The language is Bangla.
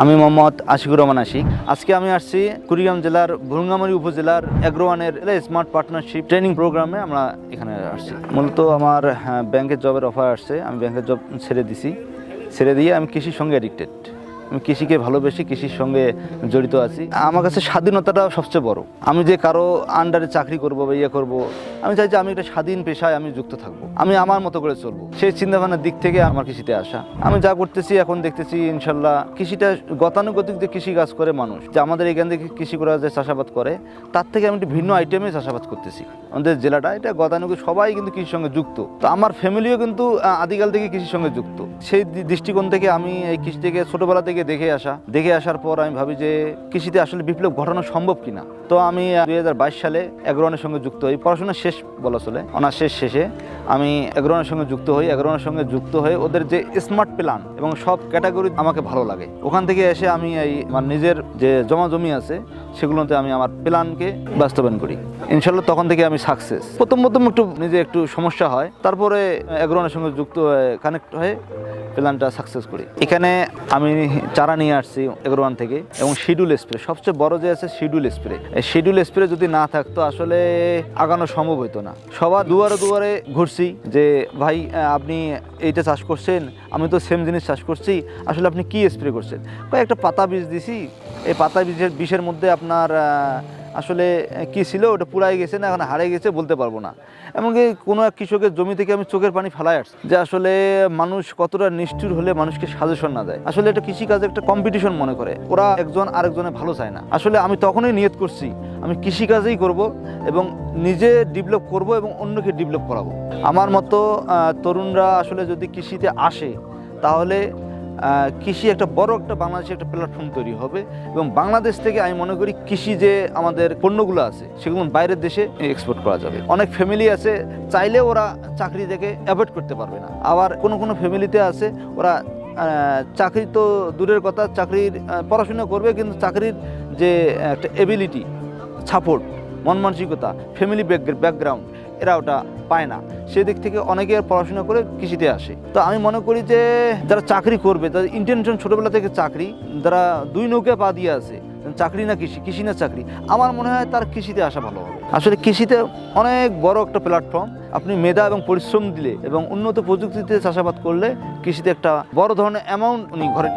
আমি মোহাম্মদ আশিকুর রহমান আশিক। আজকে আমি আসছি কুড়িগ্রাম জেলার ভুরুঙ্গামারি উপজেলার এগ্রোয়ানের স্মার্ট পার্টনারশিপ ট্রেনিং প্রোগ্রামে আমরা এখানে আসছি। মূলত আমার ব্যাংকের জবের অফার আসছে। আমি ব্যাংকের জব ছেড়ে দিছি। ছেড়ে দিয়ে আমি কৃষির সঙ্গে অ্যাডিক্টেড আমি কৃষিকে ভালোবেসে কৃষির সঙ্গে জড়িত আছি। আমার কাছে স্বাধীনতাটা সবচেয়ে বড়। আমি যে কারও আন্ডারে চাকরি করব বা ইয়ে করব, আমি চাই যে আমি একটা স্বাধীন পেশায় আমি যুক্ত থাকব। আমি আমার মতো করে চলবো। সেই চিন্তাভাবনার দিক থেকে আমার কৃষিতে আসা। আমি যা করতেছি, এখন দেখতেছি, ইনশাল্লাহ কৃষিটা গতানুগতিক যে কৃষি কাজ করে মানুষ, যে আমাদের এখান থেকে কৃষি করা যে চাষাবাদ করে, তার থেকে আমি একটু ভিন্ন আইটেমে চাষাবাদ করতেছি। আমাদের জেলাটা, এটা গতানুগতিক, সবাই কিন্তু কৃষির সঙ্গে যুক্ত। তো আমার ফ্যামিলিও কিন্তু আদিকাল থেকে কৃষির সঙ্গে যুক্ত। সেই দৃষ্টিকোণ থেকে আমি এই কৃষি থেকে ছোটবেলা থেকে দেখে আসা। দেখে আসার পর আমি ভাবি যে কৃষিতে আসলে বিপ্লব ঘটানো সম্ভব কিনা। তো আমি দুই হাজার বাইশ সালে এগ্রোনের সঙ্গে যুক্ত হই। পড়াশোনা শেষ বলা চলে। অনার্স শেষ শেষে আমি এগ্রোনের সঙ্গে যুক্ত হই, এগ্রোনের সঙ্গে যুক্ত হয়ে ওদের যে স্মার্ট প্ল্যান এবং সব ক্যাটাগরি আমাকে ভালো লাগে। ওখান থেকে এসে আমি এই আমার নিজের যে জমা জমি আছে, সেগুলোতে আমি আমার প্ল্যানকে বাস্তবায়ন করি। ইনশাল্লাহ তখন থেকে আমি সাকসেস প্রথম প্রথম একটু নিজে একটু সমস্যা হয়, তারপরে এগ্রোনের সঙ্গে যুক্ত হয়ে কানেক্ট হয়ে প্ল্যানটা সাকসেস করি। এখানে আমি চারা নিয়ে আসছি এগ্রোয়ান থেকে এবং শিডিউল স্প্রে সবচেয়ে বড় যে আছে শিডিউল স্প্রে শিডিউল স্প্রে যদি না থাকতো, আসলে আগানো সম্ভব হতো না। সবার দুয়ারে দুয়ারে ঘুরছি। যে, ভাই আপনি এইটা চাষ করছেন, আমি তো সেম জিনিস চাষ করছি, আসলে আপনি কি স্প্রে করছেন? কয়েকটা পাতা বীজ দিছি, এই পাতা বীজের, বিষের মধ্যে আপনার আসলে কি ছিল ওটা পুরাই গেছে না, এখন হারিয়ে গেছে বলতে পারব না। এমনকি কোনো এক কৃষকের জমি থেকে আমি চোখের পানি ফেলাই আসছি, যে আসলে মানুষ কতটা নিষ্ঠুর হলে মানুষকে সাজেশন না দেয়। আসলে এটা কৃষিকাজে একটা কম্পিটিশন মনে করে। ওরা একজন আরেকজনের ভালো চায় না। আসলে আমি তখনই নিয়ত করছি আমি কৃষিকাজেই করব এবং নিজে ডেভেলপ করব এবং অন্যকে ডেভেলপ করাবো। আমার মতো তরুণরা আসলে যদি কৃষিতে আসে, তাহলে কৃষি একটা বড় একটা বাংলাদেশে একটা প্ল্যাটফর্ম তৈরি হবে এবং বাংলাদেশ থেকে আমি মনে করি কৃষি যে আমাদের পণ্যগুলো আছে, সেগুলো বাইরের দেশে এক্সপোর্ট করা যাবে। অনেক ফ্যামিলি আছে চাইলে ওরা চাকরি থেকে অ্যাভয়েড করতে পারবে না। আবার কোনো কোনো ফ্যামিলিতে আছে, ওরা চাকরি তো দূরের কথা, চাকরির পড়াশোনা করবে, কিন্তু চাকরির যে একটা এবিলিটি সাপোর্ট মন মানসিকতা ফ্যামিলি ব্যাকগ্রাউন্ড এরা ওটা পায় না। সেদিক থেকে অনেকে পড়াশোনা করে কৃষিতে আসে। তো আমি মনে করি যে, যারা চাকরি করবে, তাদের ইন্টেনশন ছোটোবেলা থেকে চাকরি, যারা দুই নৌকে পা দিয়ে আছে, চাকরি না কৃষি কৃষি না চাকরি, আমার মনে হয় তার কৃষিতে আসা ভালো হবে। আসলে কৃষিতে অনেক বড় একটা প্ল্যাটফর্ম আপনি মেধা এবং পরিশ্রম দিলে এবং উন্নত প্রযুক্তিতে চাষাবাদ করলে কৃষিতে একটা বড় ধরনের অ্যামাউন্ট উনি ঘরে